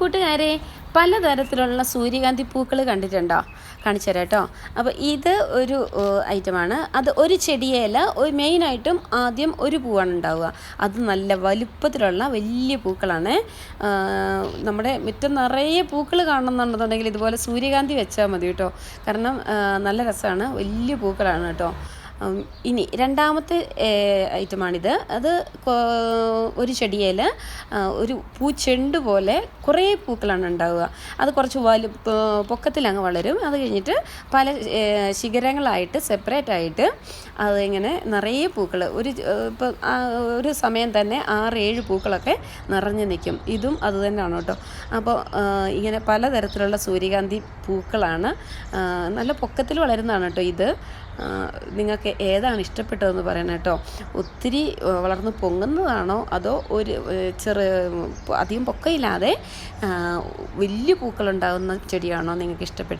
കൂട്ടുകാരെ പലതരത്തിലുള്ള സൂര്യകാന്തി പൂക്കൾ കണ്ടിട്ടുണ്ടോ? കാണിച്ചു തരാം കേട്ടോ. അപ്പോൾ ഇത് ഒരു ഐറ്റമാണ്. അത് ഒരു ചെടിയേല ഒരു മെയിനായിട്ടും ആദ്യം ഒരു പൂവാണ് ഉണ്ടാവുക. അത് നല്ല വലുപ്പത്തിലുള്ള വലിയ പൂക്കളാണ്. നമ്മുടെ മുറ്റം നിറയെ പൂക്കൾ കാണണമെന്നുണ്ടെന്നുണ്ടെങ്കിൽ ഇതുപോലെ സൂര്യകാന്തി വെച്ചാൽ മതി കേട്ടോ. കാരണം നല്ല രസമാണ്. വലിയ പൂക്കളാണ് കേട്ടോ. ഇനി രണ്ടാമത്തെ ഐറ്റമാണിത്. അത് ഒരു ചെടിയിൽ ഒരു പൂച്ചെണ്ട് പോലെ കുറേ പൂക്കളാണ് ഉണ്ടാവുക. അത് കുറച്ച് വലു പൊക്കത്തിലങ്ങ് വളരും. അത് കഴിഞ്ഞിട്ട് പല ശിഖരങ്ങളായിട്ട് സെപ്പറേറ്റ് ആയിട്ട് അതിങ്ങനെ നിറയെ പൂക്കൾ ഒരു ഇപ്പോൾ ഒരു സമയം തന്നെ ആറ് ഏഴ് പൂക്കളൊക്കെ നിറഞ്ഞു നിൽക്കും. ഇതും അതുതന്നെയാണ് കേട്ടോ. അപ്പോൾ ഇങ്ങനെ പലതരത്തിലുള്ള സൂര്യകാന്തി പൂക്കളാണ് നല്ല പൊക്കത്തിൽ വളരുന്നതാണ് കേട്ടോ ഇത്. ആ, നിങ്ങൾക്ക് ഏതാണ് ഇഷ്ടപ്പെട്ടതെന്ന് പറയണം കേട്ടോ. ഒത്തിരി വളർന്ന് പൊങ്ങുന്നതാണോ അതോ ഒരു ചെറു അധികം പൊക്കയില്ലാതെ വലിയ പൂക്കളുണ്ടാകുന്ന ചെടിയാണോ നിങ്ങൾക്ക് ഇഷ്ടപ്പെട്ടത്?